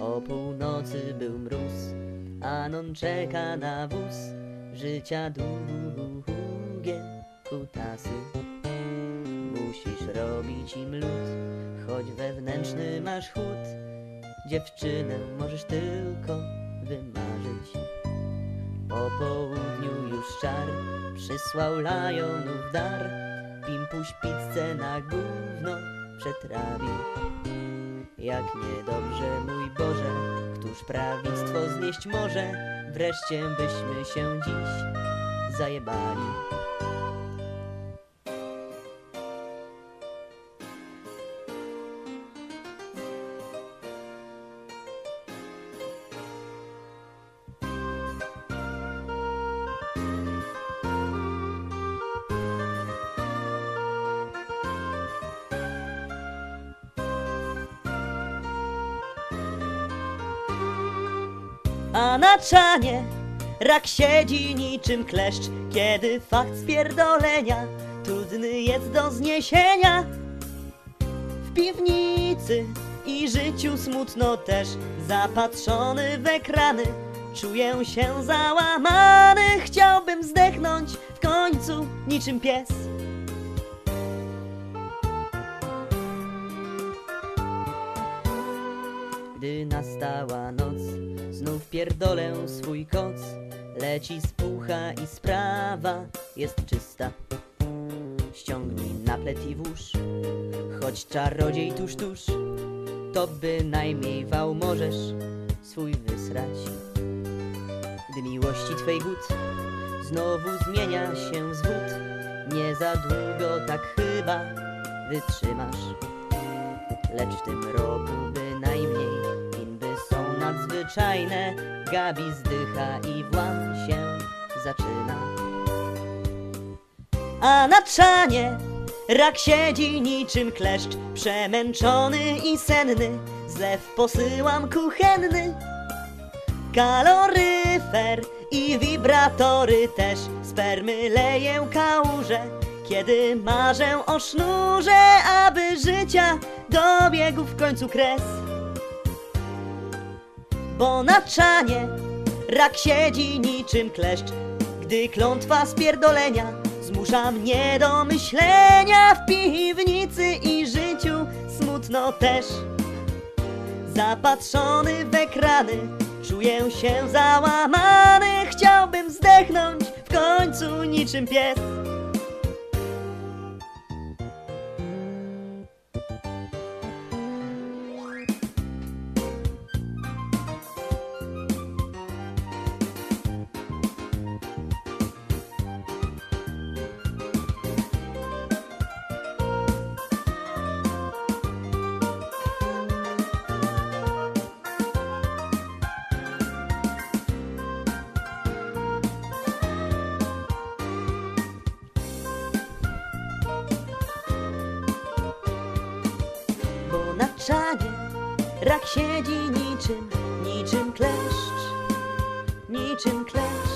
północy był mróz, Anon czeka na wóz życia długie kutasy. Musisz robić im lód, choć wewnętrzny masz chłód. Dziewczynę możesz tylko wymarzyć. Po południu już czar przysłał lajonów dar. Pimpuś pizzę na gówno przetrawił. Jak niedobrze, mój Boże, któż prawictwo znieść może? Wreszcie byśmy się dziś zajebali. A na czanie rak siedzi niczym kleszcz, kiedy fakt spierdolenia trudny jest do zniesienia. W piwnicy i życiu smutno też, zapatrzony w ekrany, czuję się załamany. Chciałbym zdechnąć w końcu niczym pies. Nastała noc, znów pierdolę swój koc. Leci spucha i sprawa jest czysta. Ściągnij naplet i włóż, choć czarodziej tuż, tuż, to bynajmniej wał możesz swój wysrać. Gdy miłości twej głód znowu zmienia się zwód, nie za długo tak chyba wytrzymasz. Lecz w tym roku są nadzwyczajne. Gabi zdycha i włam się zaczyna. A na czanie rak siedzi niczym kleszcz, przemęczony i senny. Zlew posyłam kuchenny. Kaloryfer i wibratory też Spermy leję kałuże Kiedy marzę o sznurze Aby życia dobiegł w końcu kres Bo na czanie rak siedzi niczym kleszcz Gdy klątwa spierdolenia Zmusza mnie do myślenia W piwnicy i życiu smutno też Zapatrzony w ekrany, czuję się załamany. Chciałbym zdechnąć w końcu niczym pies. Bo na czanie rak siedzi niczym, niczym kleszcz, niczym kleszcz.